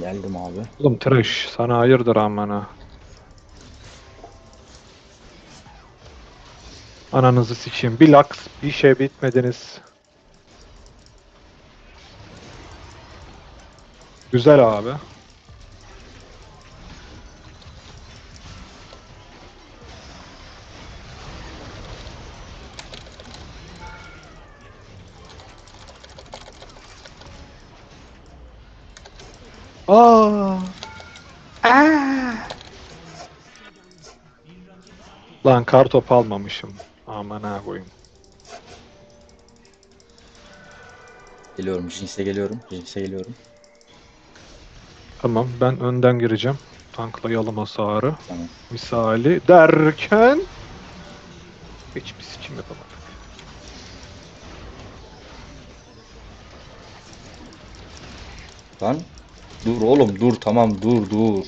Geldim abi. Oğlum tıraş sana hayırdır amına. Ananızı sikeyim. Bir laks bir şey bitmediniz. Güzel abi. Aa. Lan kar top almamışım. Aman ha koyayım. Geliyorum. Jinx'e geliyorum. Jinx'e geliyorum. Tamam ben önden gireceğim. Tanklayalım hasarı. Tamam. Misali derken hiçbir sikim yapamadık. Lan. Dur oğlum dur tamam dur dur.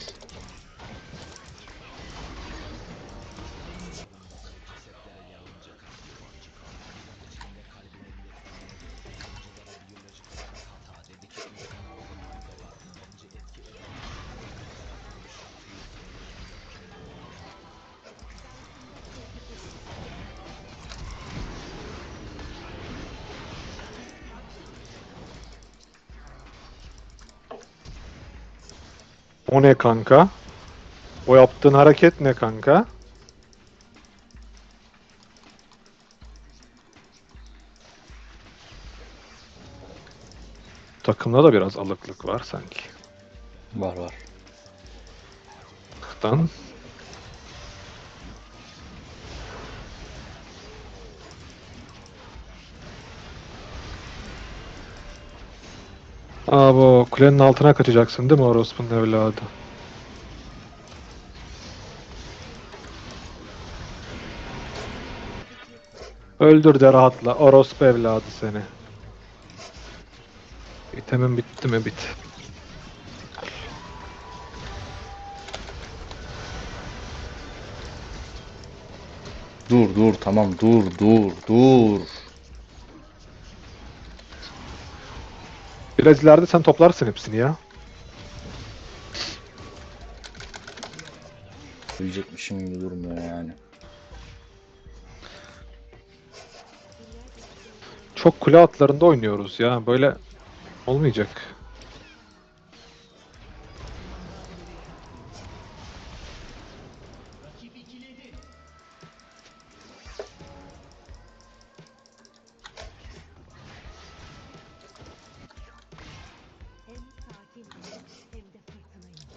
O ne kanka? O yaptığın hareket ne kanka? Takımda da biraz alıklık var sanki. Var var. Dan. Aa bu kulenin altına kaçacaksın değil mi orospunun evladı? Öldür de rahatla orospu evladı seni. İtemin bitti mi bit. Dur dur tamam dur dur dur. Biraz ileride sen toplarsın hepsini ya. Ölecekmişim gibi durmuyor yani. Çok kule atlarında oynuyoruz ya. Böyle olmayacak.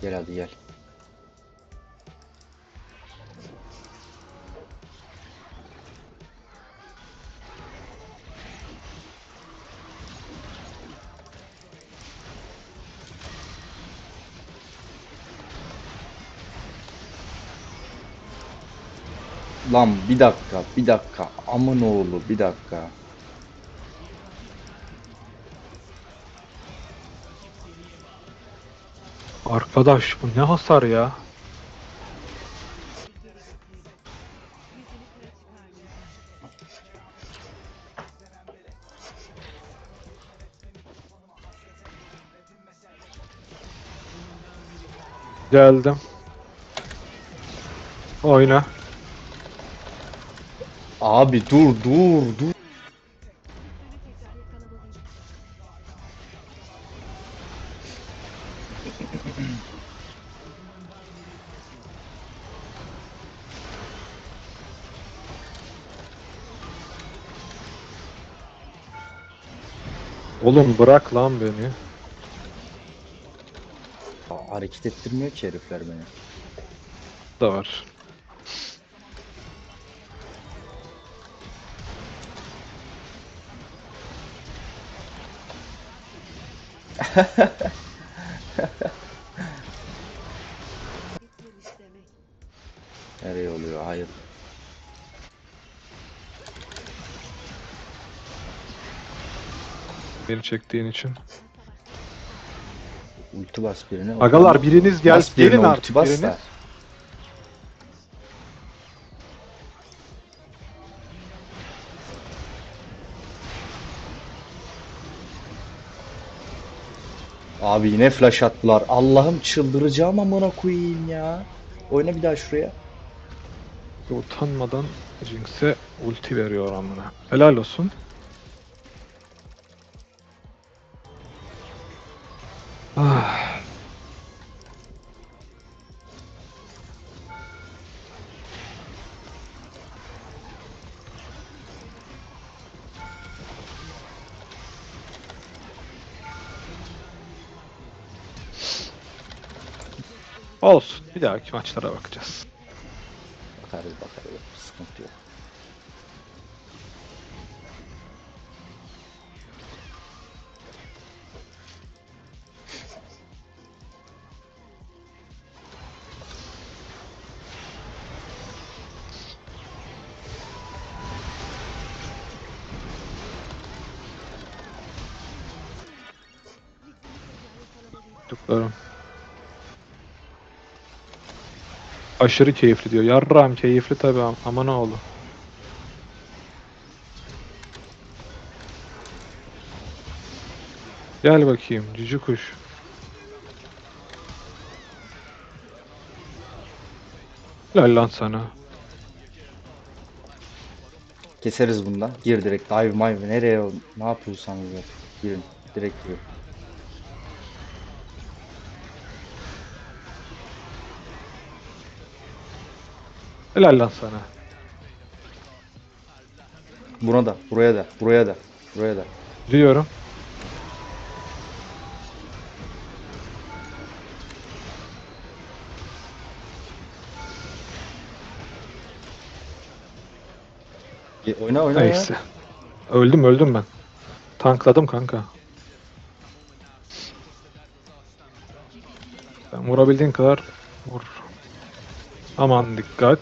Gel hadi gel. Lan bir dakika, bir dakika. Amın oğlu bir dakika. Arkadaş bu ne hasar ya? Geldim. Oyna. Abi dur dur dur. Oğlum bırak lan beni. Aa, Hareket ettirmiyor ki herifler beni. Da var. Beni çektiğin için. Ulti bas birine. Agalar biriniz gel Bas birine, gelin ulti artık bas biriniz. da. Abi yine flash attılar. Allah'ım çıldıracağım amına koyayım ya. Oyna bir daha şuraya. Utanmadan Jinx'e ulti veriyor amına. Helal olsun. Olsun. Bir dahaki maçlara bakacağız. Bakarız bakarız. Sıkıntı yok. Çocuklarım. Aşırı keyifli diyor. Yarram keyifli tabi ama ne oldu? Gel bakayım cücü kuş. Helal lan sana. Keseriz bundan. Gir direkt. Dive mive. Nereye? Ne yapıyorsanız yap. Girin. Direkt gir. Helal lan sana. Buna da. Buraya da. Buraya da. Buraya da. Diyorum. Ge- Oyna oyna ya. Neyse. Öldüm öldüm ben. Tankladım kanka. Sen vurabildiğin kadar vur. Aman dikkat.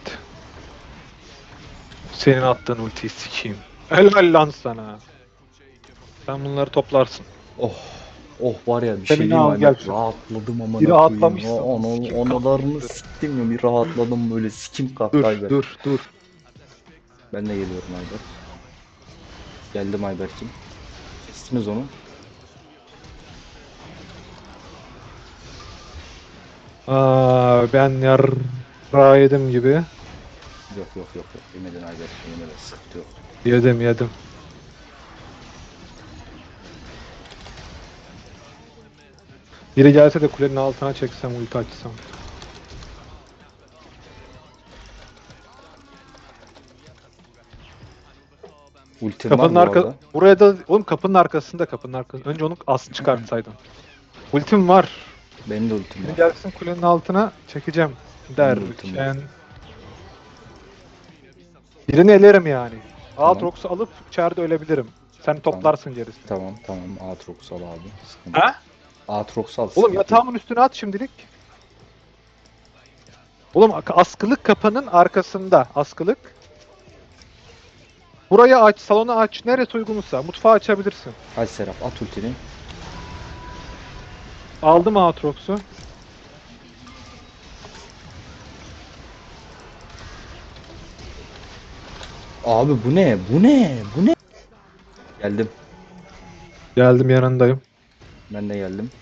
Senin attığın ultiyi sikeyim. Helal lan sana. Sen bunları toplarsın. Oh. Oh var ya bir Seni şey diyeyim gel. Rahatladım ama Bir rahatlamışsın. Onu, onalarını siktim ya. Bir rahatladım böyle sikim kalktı Dur dur dur. Ben de geliyorum Ayber. Geldim Ayber'cim. Kestiniz onu. Aa, ben yarra yedim gibi. Yok yok yok yok. Yemedin Ayber. Yemedin. Sıkıntı yok. Yedim yedim. Biri gelse de kulenin altına çeksem ulti açsam. Ultim var Kapının bu arka arada. buraya da oğlum kapının arkasında kapının arkasında. Önce onu as çıkartsaydın. Ultim var. Benim de ultim Biri var. gelsin kulenin altına çekeceğim Derken. Birini elerim yani. Tamam. Aatrox'u alıp içeride ölebilirim. Sen toplarsın gerisini. Tamam tamam. Aatrox al abi. Sıkıntı. Ha? Aatrox al. Oğlum sıkıntı yatağımın üstüne at şimdilik. Oğlum askılık kapının arkasında. Askılık. Burayı aç, salonu aç. Neresi uygunsa. Mutfağı açabilirsin. Hadi Serap at ultini. Aldım Aatrox'u. Abi bu ne? Bu ne? Bu ne? Geldim. Geldim yanındayım. Ben de geldim.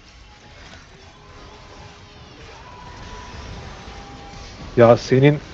Ya senin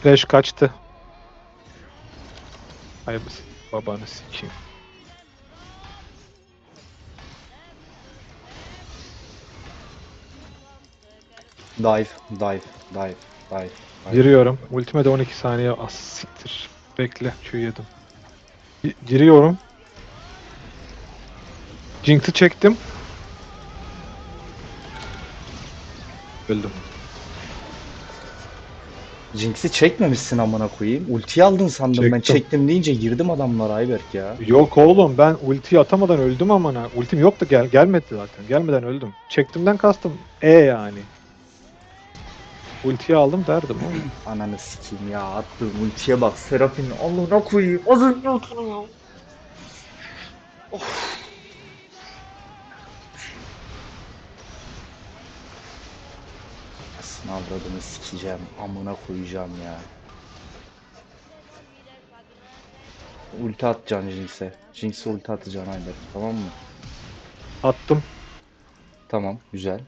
Flash kaçtı. Ay bu babanı sikeyim. Dive, dive, dive, dive. dive. Giriyorum. Ultime de 12 saniye az siktir. Bekle. Q yedim. Gi- Giriyorum. Jinx'i çektim. Öldüm. Jinx'i çekmemişsin amına koyayım. Ultiyi aldın sandım ben Çektim. çektim deyince girdim adamlara Ayberk ya. Yok oğlum ben ultiyi atamadan öldüm amına. Ultim yoktu gel gelmedi zaten. Gelmeden öldüm. Çektimden kastım E yani. Ultiyi aldım derdim oğlum. Ananı sikeyim ya attığım ultiye bak Serap'in Allah'ına koyayım. Az önce oturuyor. Aslında avradını sikeceğim. Amına koyacağım ya. Ulti atacaksın Jinx'e. Jinx'e ulti atacaksın Ayberk tamam mı? Attım. Tamam güzel.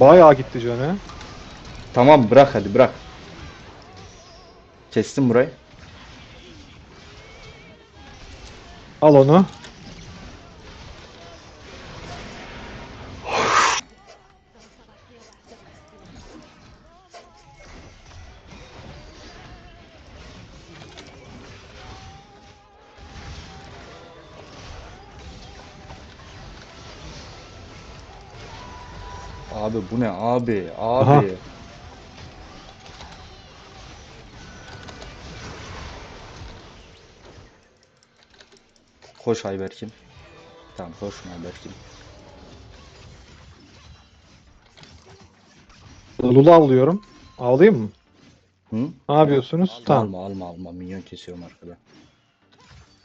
Bayağı gitti canı. Tamam bırak hadi bırak. Kestim burayı. Al onu. Abi bu ne abi Aha. abi. Koş Ayberk'im. Tamam koşma Ayberk'im. Lulu alıyorum. Ağlayayım mı? Hı? Ne yapıyorsunuz? Tamam. Alma alma alma minyon kesiyorum arkada.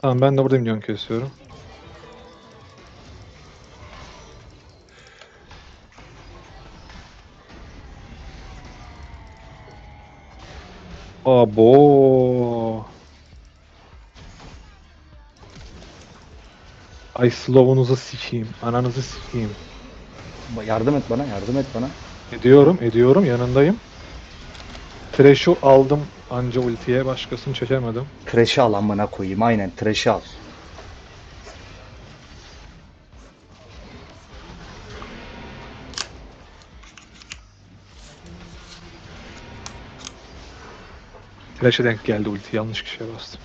Tamam ben de burada milyon kesiyorum. Abo. Ay slow'unuzu sikeyim. Ananızı sikeyim. Ba- Yardım et bana yardım et bana. Ediyorum, ediyorum. Yanındayım. Thresh'u aldım anca ultiye. Başkasını çekemedim. Trash'i al amına koyayım aynen trash'i al. Thresh'e denk geldi ulti. Yanlış kişiye bastım.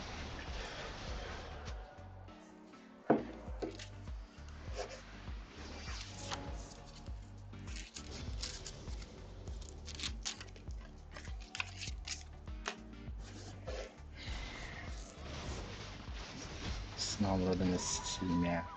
Sınavladığını sikeyim ya.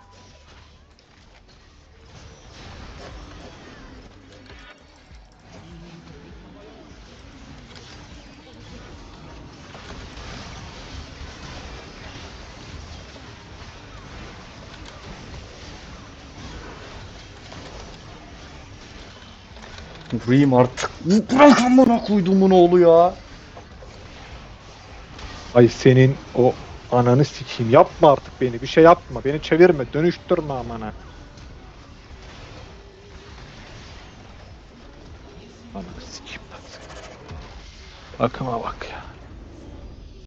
Vurayım artık. Bırak amına koyduğumun oğlu ya. Ay senin o ananı sikeyim. Yapma artık beni. Bir şey yapma. Beni çevirme. Dönüştürme amana. Ananı sikeyim ben seni. Akıma bak.